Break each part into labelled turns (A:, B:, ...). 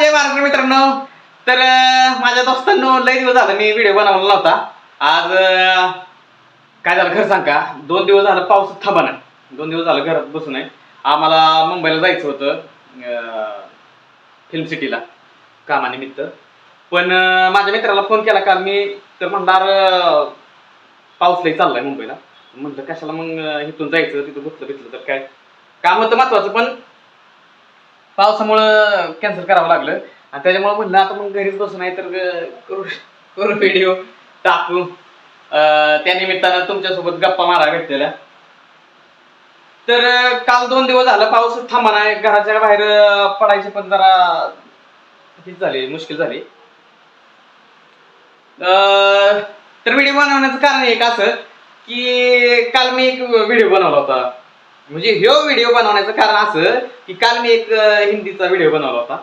A: जय महाराष्ट्र मित्रांनो. तर माझ्या दोस्तांनो लय दिवस झाला मी व्हिडिओ बनवला नव्हता. आज काय झालं घर सांग? का दोन दिवस झालं पाऊस थांबा नाही. दोन दिवस झालं घरात बसून आहे. आम्हाला मुंबईला जायचं होतं फिल्म सिटीला कामानिमित्त. पण माझ्या मित्राला फोन केला काल मी तर म्हणणार पाऊस लई चाललाय मुंबईला. म्हटलं कशाला मग इथून जायचं तिथं बसलं बिसलं तर काय? काम होतं महत्वाचं पण पावसामुळं कॅन्सल करावं लागलं. आणि त्याच्यामुळे म्हणलं आता मग घरीच बसून आहे तर करू करू व्हिडिओ टाकू. त्या निमित्तानं तुमच्यासोबत गप्पा मारा भेटलेल्या. तर काल दोन दिवस झालं पाऊस थांबा नाही. घराच्या बाहेर पडायची पडायचे पण जरा हीच झाली मुश्किल झाली. तर व्हिडिओ बनवण्याचं कारण एक असं की काल मी एक व्हिडिओ बनवला होता. म्हणजे ह्यो व्हिडिओ बनवण्याचं कारण असं की काल मी एक हिंदीचा व्हिडिओ बनवला होता.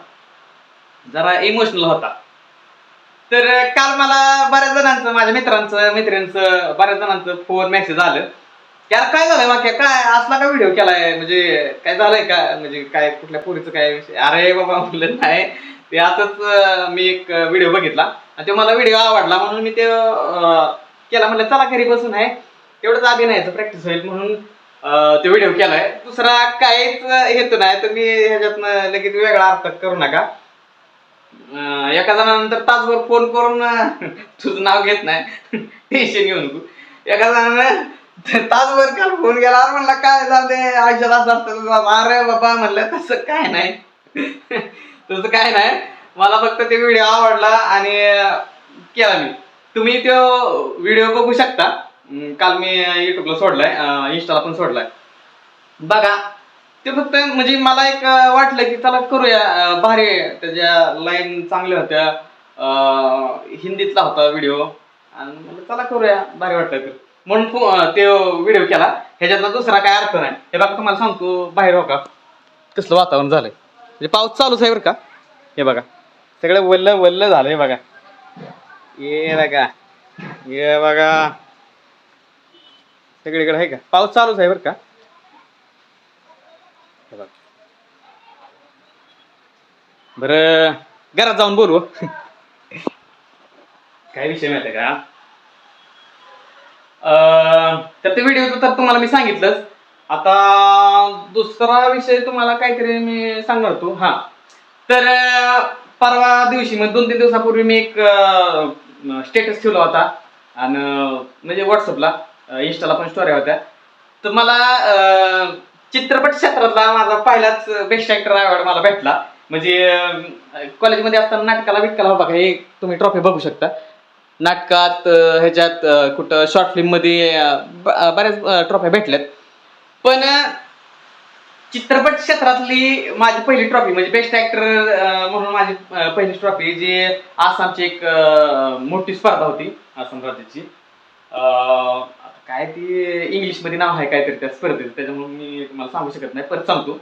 A: जरा इमोशनल होता. तर काल मला बऱ्याच जणांचं माझ्या मित्रांचं मैत्रिणींचं बऱ्याच जणांचं फोन मेसेज आलं. त्याला काय झालंय मागे काय असला का व्हिडिओ केलाय? म्हणजे काय झालंय का? म्हणजे काय कुठल्या पोरीचं काय विषय? अरे बाबा म्हणलं नाही. ते असंच मी एक व्हिडिओ बघितला. आणि तो मला व्हिडिओ आवडला म्हणून मी ते केला. म्हणलं चला घरी बसून आहे. तेवढंच अभिनयाचं प्रॅक्टिस होईल म्हणून तो व्हिडिओ केलाय. दुसरा काहीच हेतू नाही तुम्ही ह्याच्यातनं लगेच वेगळा अर्थ करू नका. एका जणानंतर तासभर फोन करून तुझं नाव घेत नाही. टेन्शन घेऊ नको. एका जणानं तासभर काल फोन केला. अरे म्हणला काय जाऊ आयुष्यात असं असतं अरे बाबा म्हणलं तसं काय नाही. तसं काय नाही. मला फक्त ते व्हिडिओ आवडला आणि केला मी. तुम्ही तो व्हिडिओ बघू शकता. काल मी युट्यूबला सोडलाय इंस्टाला पण सोडलाय. बघा ते फक्त म्हणजे मला एक वाटलं की चला करूया भारी त्याच्या लाईन चांगल्या होत्या. हिंदीतला होता व्हिडिओ आणि चला करूया भारी वाटलं तर. म्हणून ते व्हिडिओ केला. ह्याच्यातला दुसरा काय अर्थ नाही. हे बघा तुम्हाला सांगतो बाहेर हो का? कसलं वातावरण झालंय. म्हणजे पाऊस चालूच आहे बरं का? हे बघा. सगळं वल्ल वल्ल झालंय बघा. ये बघा. ये बघा. सगळीकडे आहे का? पाऊस चालूच आहे बरं का? बर बरं घरात जाऊन बोलू. काय विषय माहिती का? अं, तर ते व्हिडिओ तर तुम्हाला मी सांगितलंच. आता दुसरा विषय तुम्हाला काहीतरी मी सांगणार होतो. हा. तर परवा दिवशी म्हणजे दोन तीन दिवसापूर्वी मी एक स्टेटस ठेवला होता. आणि म्हणजे व्हॉट्सअपला इंस्टाला पण स्टोऱ्या होत्या. तर मला चित्रपट क्षेत्रातला माझा पहिलाच बेस्ट ऍक्टर अवॉर्ड मला भेटला. म्हणजे कॉलेजमध्ये असताना नाटकाला विटकाला बघा का हे तुम्ही ट्रॉफी बघू शकता. नाटकात ह्याच्यात कुठं शॉर्ट फिल्ममध्ये ब- बऱ्याच ट्रॉफ्या भेटल्यात. पण चित्रपट क्षेत्रातली माझी पहिली ट्रॉफी म्हणजे बेस्ट ऍक्टर म्हणून माझी पहिली ट्रॉफी जी आसामची एक मोठी स्पर्धा होती आसाम राज्याची. आता काय ती इंग्लिशमध्ये नाव आहे काहीतरी त्या स्पर्धेचं त्याच्यामुळे मी तुम्हाला सांगू शकत नाही परत सांगतो.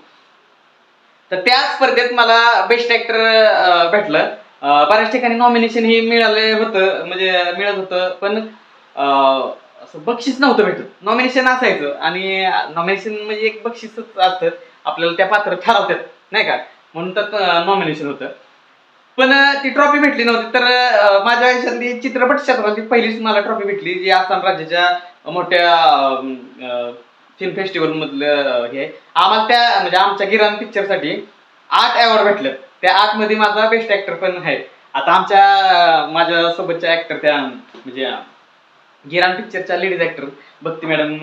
A: तर त्या स्पर्धेत मला बेस्ट ऍक्टर भेटलं. बऱ्याच ठिकाणी नॉमिनेशन हे मिळाले होतं म्हणजे मिळत होतं पण असं बक्षीस नव्हतं भेटत. नॉमिनेशन असायचं आणि नॉमिनेशन म्हणजे एक बक्षीसच असतं. आपल्याला त्या पात्र ठरवतात नाही का? म्हणून तर नॉमिनेशन होतं. पण ती ट्रॉफी भेटली नव्हती. तर माझ्या आयुष्यातली चित्रपट क्षेत्रातली पहिलीच मला ट्रॉफी भेटली जी आसाम राज्याच्या मोठ्या फिल्म फेस्टिवल मधलं हे आम्हाला त्या म्हणजे आमच्या गिरान पिक्चरसाठी आठ अवॉर्ड भेटले. त्या आठमध्ये माझा बेस्ट ऍक्टर पण आहे. आता आमच्या माझ्या सोबतच्या ऍक्टर त्या म्हणजे गिरान पिक्चरच्या लेडीज ऍक्टर भक्ती मॅडम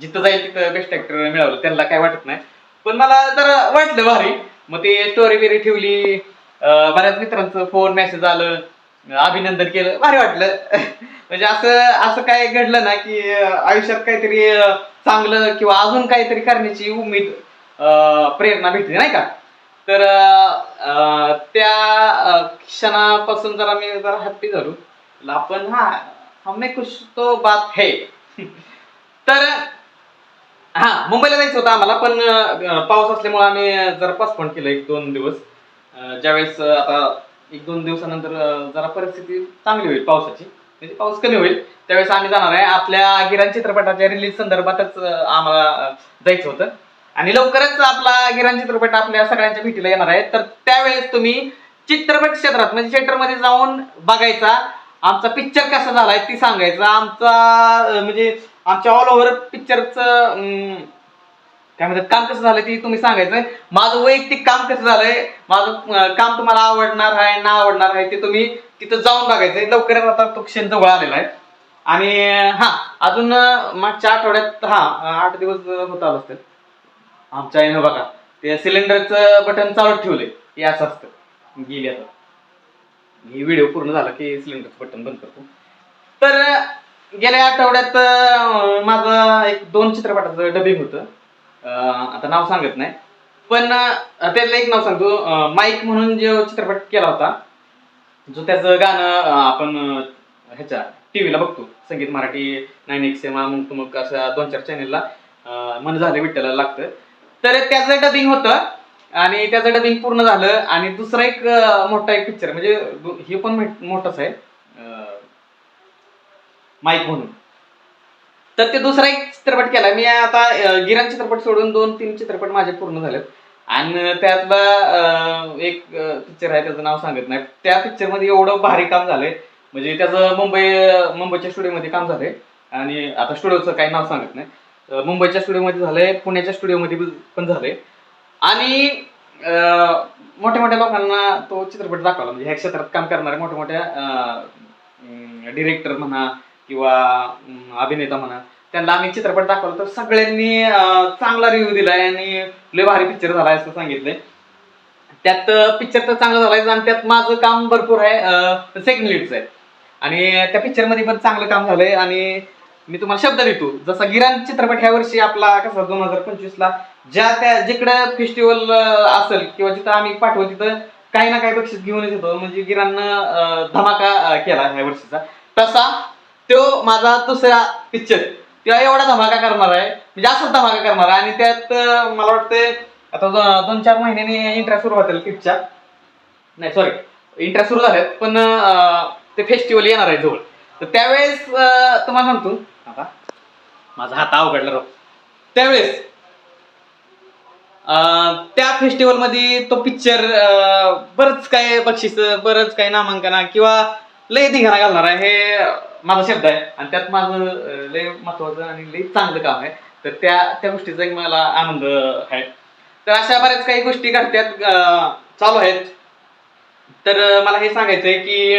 A: जिथं जाईल तिथं बेस्ट ऍक्टर मिळवलं त्यांना काय वाटत नाही. पण मला जरा वाटलं भारी. मग ते स्टोरी बिरी ठेवली. अं, बऱ्याच मित्रांचं फोन मेसेज आलं अभिनंदन केलं भारी वाटलं. म्हणजे असं असं काय घडलं ना की अं, आयुष्यात काहीतरी अं, चांगलं किंवा अजून काहीतरी करण्याची उमेद अं, प्रेरणा भेटली नाही का? तर अं, त्या अं, क्षणापासून जरा मी जरा हॅप्पी झालो. आपण हा हमने कुछ तो बात है. तर हा मुंबईला जायचं होतं आम्हाला पण अं, पाऊस असल्यामुळे आम्ही जरा पोस्टपोन केलं एक दोन दिवस. ज्यावेळेस आता एक दोन दिवसानंतर जरा परिस्थिती चांगली होईल पावसाची. म्हणजे पाऊस कमी होईल. त्यावेळेस आम्ही जाणार आहे आपल्या गिरान चित्रपटाच्या रिलीज संदर्भातच आम्हाला जायचं होतं. आणि लवकरच आपला गिरण चित्रपट आपल्या सगळ्यांच्या भेटीला येणार आहे. तर त्यावेळेस तुम्ही चित्रपट क्षेत्रात म्हणजे थिएटरमध्ये जाऊन बघायचा. आमचा पिक्चर कसा झालाय ती सांगायचा. आमचा म्हणजे आमच्या ऑल ओव्हर पिक्चरचं काय म्हणतात काम कसं झालं ते तुम्ही सांगायचं माझं वैयक्तिक काम कसं झालंय माझं काम तुम्हाला आवडणार आहे ना आवडणार आहे ते तुम्ही तिथं जाऊन बघायचंय. लवकरच आता तो क्षण जवळ आलेला आहे. आणि हा अजून मागच्या आठवड्यात हा आठ दिवस होत आलं असतं आमच्या आईनं बघा ते सिलेंडरचं बटन चालू ठेवलंय. हे असं असतं. गेली आता. ही व्हिडिओ पूर्ण झाला की सिलेंडरचं बटन बंद करतो. तर गेल्या आठवड्यात माझं एक दोन चित्रपटाचं डबिंग होतं. आता नाव सांगत नाही. पण त्यातलं एक नाव सांगतो. माईक म्हणून जो चित्रपट केला होता जो त्याचं गाणं आपण ह्याच्या ह्याच्या टीव्हीला बघतो. संगीत मराठी नाईन एक्स एम मग तुमक अशा दोन चार चॅनेलला मन झालं विठ्ठला लागतं. तर त्याचं डबिंग होतं आणि त्याचं डबिंग पूर्ण झालं आणि दुसरा एक मोठा एक पिक्चर म्हणजे हे पण मोठ- मोठंच आहे माईक म्हणून. तर ते दुसरा एक चित्रपट केला मी आता गिरण चित्रपट सोडून दोन तीन चित्रपट माझे पूर्ण झालेत. आणि त्यातला एक पिक्चर आहे त्याचं नाव सांगत नाही. त्या पिक्चरमध्ये एवढं भारी काम झालंय. म्हणजे त्याचं मुंबई मुंबईच्या स्टुडिओमध्ये काम झालंय. आणि आता स्टुडिओचं काही नाव सांगत नाही. मुंबईच्या स्टुडिओमध्ये झालंय पुण्याच्या स्टुडिओमध्ये पण झालंय. आणि मोठ्या मोठ्या लोकांना तो चित्रपट दाखवला. म्हणजे ह्या क्षेत्रात काम करणारे मोठ्या मोठ्या डिरेक्टर म्हणा किंवा अभिनेता म्हणा त्यांना आम्ही चित्रपट दाखवला तर सगळ्यांनी चांगला रिव्ह्यू दिलाय आणि लय भारी पिक्चर झालाय असं सांगितलंय. त्यात पिक्चर तर चांगला झालाय आणि त्यात माझं काम भरपूर आहे सेकंड लीडचं आहे. आणि त्या पिक्चरमध्ये पण चांगलं काम झालंय आणि मी तुम्हाला शब्द देतो. जसा गिरान चित्रपट ह्या वर्षी आपला कसा दोन हजार पंचवीस ला ज्या त्या जिकडं फेस्टिवल असेल किंवा जिथं आम्ही पाठवू तिथं काही ना काही बक्षीस घेऊनच येतो. म्हणजे गिराणनं धमाका केला ह्या वर्षीचा. तसा तो माझा दुसरा पिक्चर त्या एवढा धमाका करणार आहे. म्हणजे असंच धमाका करणार आहे. आणि त्यात अं, मला वाटतंय आता दो- दोन चार महिन्यांनी इंटरा सुरू होतील फिफ्टच्या नाही सॉरी इंटरा सुरू झाल्यात पण अं, ते फेस्टिवल येणार आहे जवळ. तर त्यावेळेस अं, तुम्हाला सांगतो. आता माझा हात अवघडला राव. त्यावेळेस अं, त्या फेस्टिवलमध्ये तो पिक्चर बरंच काय बक्षीस बरंच काय नामांकना किंवा लय धिंगाणा घालणार आहे. हे माझा शब्द आहे. आणि त्यात माझं अं, लय महत्वाचं आणि लय चांगलं काम आहे. तर त्या त्या गोष्टीचा एक मला आनंद आहे. तर अशा बऱ्याच काही गोष्टी घडत्यात अं, चालू आहेत. तर अं, मला हे सांगायचंय की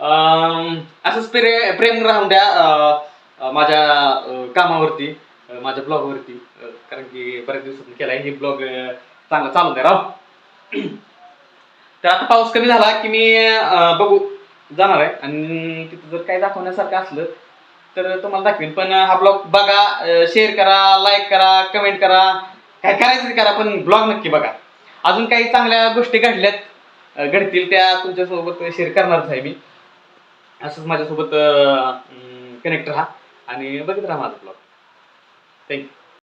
A: अं, असंच प्रे प्रेम राहून द्या अं, अं, माझ्या अं, कामावरती अं, माझ्या ब्लॉगवरती कारण की बऱ्याच दिवसातून केलाय. हे ब्लॉग चांगला चालू द्या राव. तर आता पाऊस कमी झाला की मी अं, बघू. जाणार आहे. आणि तिथं जर काही दाखवण्यासारखं असलं तर तुम्हाला दाखवेन. पण हा ब्लॉग बघा शेअर करा लाईक करा कमेंट करा. काय करायचं करा पण ब्लॉग नक्की बघा. अजून काही चांगल्या गोष्टी घडल्यात घडतील त्या तुमच्यासोबत शेअर करणारच आहे मी. असंच माझ्यासोबत कनेक्ट राहा आणि बघत राहा माझा ब्लॉग. थँक्यू